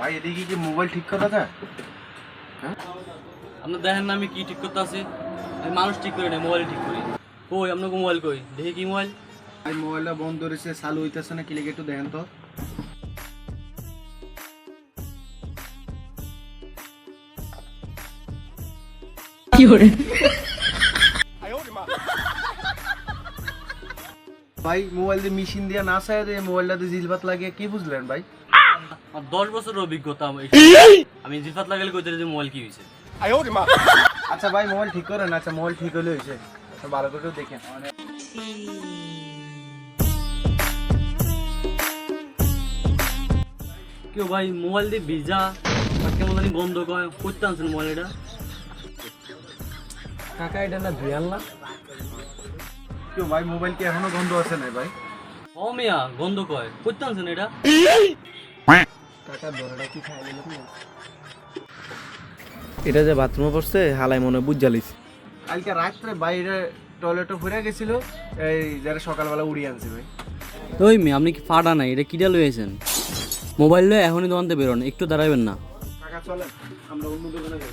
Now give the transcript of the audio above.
ভাই এদিকে কি মোবাইল ঠিক করা যায় আপনার দেখেন না আমি কি ঠিক করতে আছি? আমি মানুষ ঠিক করি না মোবাইল ঠিক করি। কই আপনাকে মোবাইল কই? দেখি কি মোবাইল ভাই মোবাইলটা বন্ধ রয়েছে চালু হইতেছে না কি লেগে একটু দেখেন তো। ভাই মোবাইল দিয়ে মেশিন দিয়ে না দিয়ে মোবাইলটাতে জিলবাত লাগিয়ে কি বুঝলেন ভাই? দশ বছরের অভিজ্ঞতা আমি আমি জিফাত লাগালে কইতে যে মোবাইল কি হয়েছে আচ্ছা ভাই মোবাইল ঠিক করেন আচ্ছা মোবাইল ঠিক হলে হয়েছে আচ্ছা, ভালো করে একটু দেখেন। কেউ ভাই মোবাইল দিয়ে ভিজা কেমন জানি বন্ধ করে করতে আনছেন মোবাইল এটা? কাকা এটা না ধুয়ে আনলাম কেউ ভাই মোবাইল কি এখনও বন্ধ আছে না ভাই? ও মিয়া গন্ধ কয় করতে আনছেন এটা? কাকা দরটা কি খাই দিল এটা যে বাথরুমে পড়ছে হালাই মনে বুঝ জ্বালিস কালকে রাত্রে বাইরে টয়লেটে ঘুরে গেছিল এই যারা সকালবেলা উড়িয়ে আনছে ভাই ওই মেয়ে আপনি কি ফাটা নাই? এটা কিটা লয়েছেন মোবাইল লয়ে এখনই দোকানতে বেরোন একটু দাঁড়াবেন না। কাকা চলেন আমরা অন্য দোকানে যাই।